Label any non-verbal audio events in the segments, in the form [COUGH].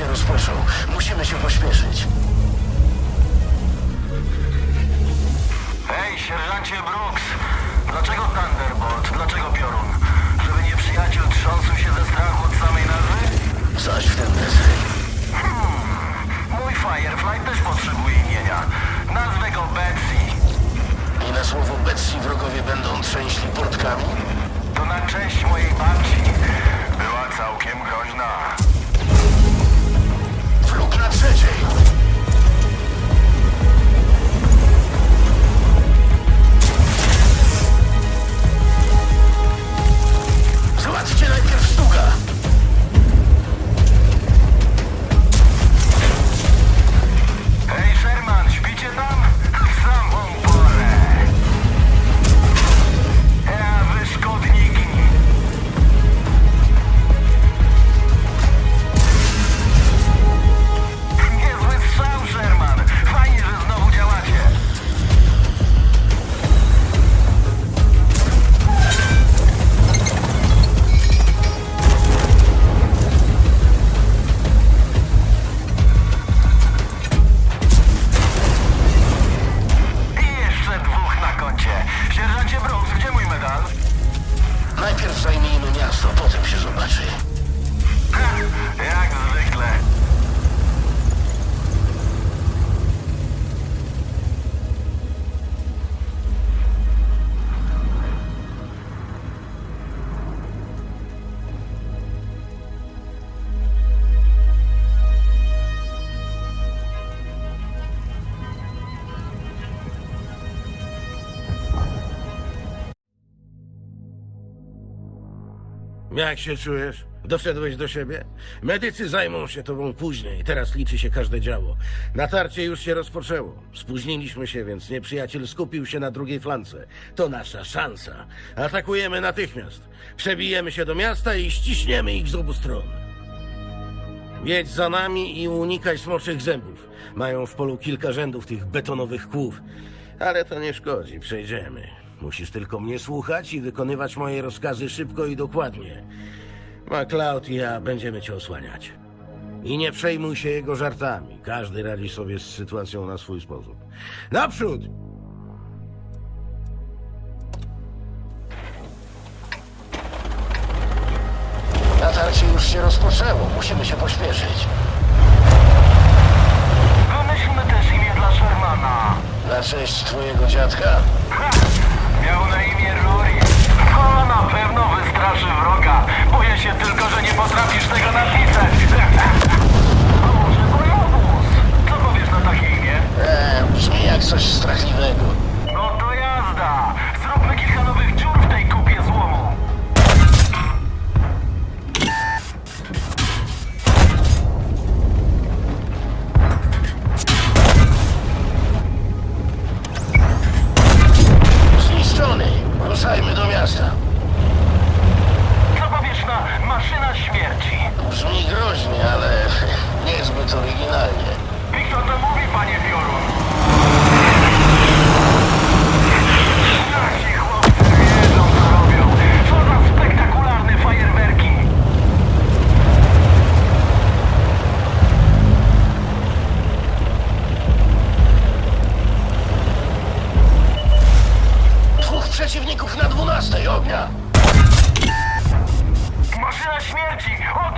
się rozpoczął. Musimy się pośpieszyć. Hej, sierżancie Brooks! Dlaczego Thunderbolt? Dlaczego Piorun? Żeby nieprzyjaciel Jak się czujesz? Doszedłeś do siebie? Medycy zajmą się tobą później. Teraz liczy się każde działo. Natarcie już się rozpoczęło. Spóźniliśmy się, więc nieprzyjaciel skupił się na drugiej flance. To nasza szansa. Atakujemy natychmiast. Przebijemy się do miasta i ściśniemy ich z obu stron. Jedź za nami i unikaj smoczych zębów. Mają w polu kilka rzędów tych betonowych kłów. Ale to nie szkodzi, przejdziemy. Musisz tylko mnie słuchać i wykonywać moje rozkazy szybko i dokładnie. MacLeod i ja będziemy cię osłaniać. I nie przejmuj się jego żartami. Każdy radzi sobie z sytuacją na swój sposób. Naprzód! Natarcie już się rozpoczęło, musimy się pośpieszyć. Wymyślmy też imię dla Shermana. Na cześć twojego dziadka? Ha! Miał na imię Rory. To na pewno wystraszy wroga. Boję się tylko, że nie potrafisz tego napisać. [LAUGHS]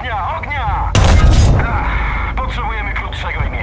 Ognia! Ognia! Ach, potrzebujemy krótszego imienia.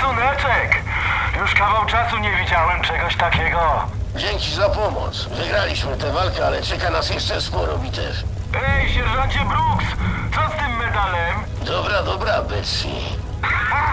Szacuneczek! Już kawał czasu nie widziałem czegoś takiego. Dzięki za pomoc. Wygraliśmy tę walkę, ale czeka nas jeszcze sporo bitew. Ej, sierżancie Brooks! Co z tym medalem? Dobra, dobra, Betsy. [LAUGHS]